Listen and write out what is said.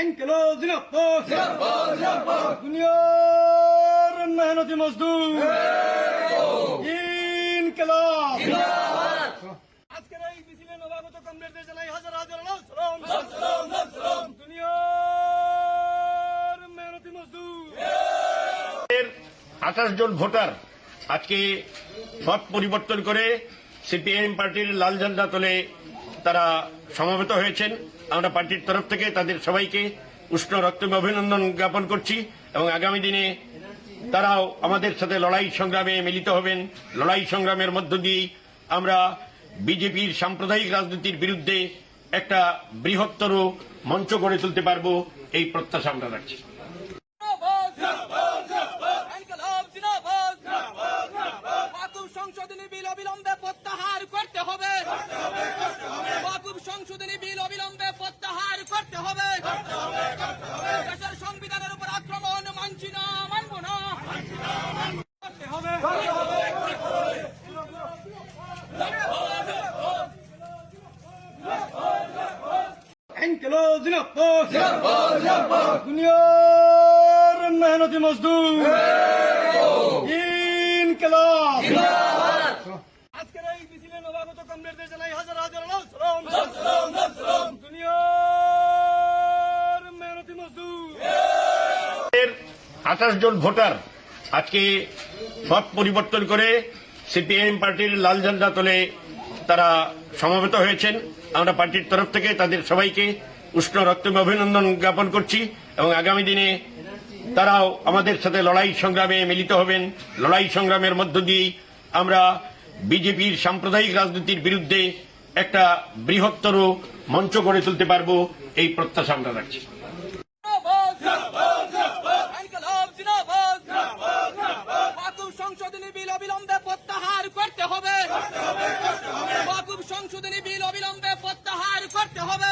انقلاب زندباد দুনিয়ার মেহনতি মজদুর ইনকলাব আজকের এই মিছিলে নবাগত কমরেডদের জানাই হাজার হাজার লাখ সালাম দুনিয়ার মেহনতি মজদুর আঠাশ জন ভোটার আজকে মত পরিবর্তন করে সিপিআইএম পার্টির লাল ঝান্ডা তোলে তারা সমবেত হয়েছেন। আমরা পার্টির তরফ থেকে তাদের সবাইকে উষ্ণ রক্তমে অভিনন্দন জ্ঞাপন করছি এবং আগামী দিনে তারাও আমাদের সাথে লড়াই সংগ্রামে মিলিত হবেন। লড়াই সংগ্রামের মধ্য দিয়েই আমরা বিজেপির সাম্প্রদায়িক রাজনীতির বিরুদ্ধে একটা বৃহত্তর মঞ্চ গড়ে তুলতে পারব, এই প্রত্যাশা আমরা রাখছি ইনকলাব জিন্দাবাদ ওয়াকুফ সংশোধনী বিল অবিলম্বে প্রত্যাহার করতে হবে ওয়াকুফ সংশোধনী বিল অবিলম্বে প্রত্যাহার করতে হবে দেশের সংবিধানের উপর আক্রমণ মানছি না মানব না করতে হবে দুনিয়ার মেহনতি মজদুর। আজকের এই মিছিলে নবাগত হাজার হাজার দুনিয়ার মেহনতি মজদুর। আঠাশ জন ভোটার আজকে সব পরিবর্তন করে সিপিএম পার্টির লাল ঝান্ডা তলে তারা সমবেত হয়েছেন। আমরা পার্টির তরফ থেকে তাদের সবাইকে উষ্ণ রক্তমে অভিনন্দন জ্ঞাপন করছি এবং আগামী দিনে তারাও আমাদের সাথে লড়াই সংগ্রামে মিলিত হবেন। লড়াই সংগ্রামের মধ্য দিয়েই আমরা বিজেপির সাম্প্রদায়িক রাজনীতির বিরুদ্ধে একটা বৃহত্তর মঞ্চ গড়ে তুলতে পারব, এই প্রত্যাশা আমরা রাখছি। সংশোধনী বিল অবিলম্বে প্রত্যাহার করতে হবে।